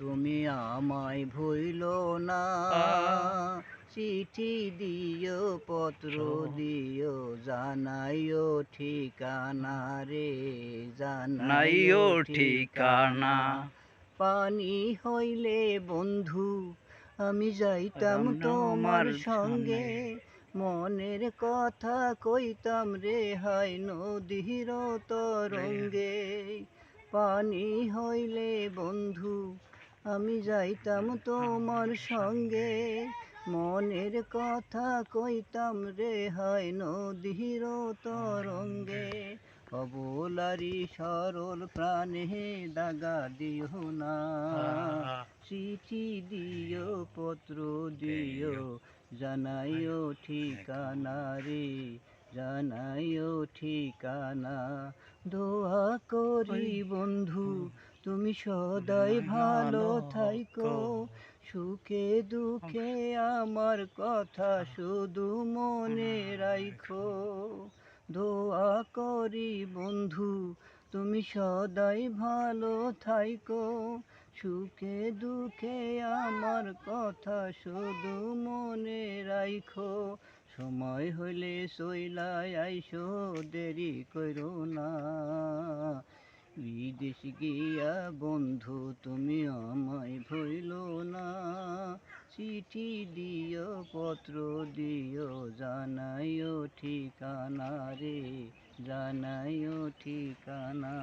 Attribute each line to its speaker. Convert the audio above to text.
Speaker 1: তুমি আমায় ভইল না। চিঠি দিও পত্র দিও জানাইও ঠিকানা রে জানাইও
Speaker 2: নাইও
Speaker 1: ঠিকানা। পানি হইলে বন্ধু আমি যাইতাম তোমার
Speaker 2: সঙ্গে।
Speaker 1: মনের কথা কইতাম রে হাই নদীর তরঙ্গে। পানি হইলে বন্ধু আমি যাইতাম তোমার সঙ্গে। মনের কথা কইতাম রে হাই নদীর তরঙ্গে। অবলারি সরল প্রাণে দাগা দিও না। চিঠি দিও পত্র দিও জানাইও ঠিকানা রে জানাইও ঠিকানা। দোয়া করি বন্ধু তুমি সদাই ভালো থাইকো। সুখে দুঃখে আমার কথা শুধু মনে রাইখো। দোয়া করি বন্ধু তুমি সদাই ভালো থাইকো। সুখে দুঃখে আমার কথা শুধু মনে রাইখো। সময় হইলে সইলাই আইসো দেরি করো না। বিদেশ গিয়া বন্ধু, তুমি আমায় ভইল না। চিঠি দিও, পত্র দিও, জানাইও ঠিকানা রে, জানাইও ঠিকানা।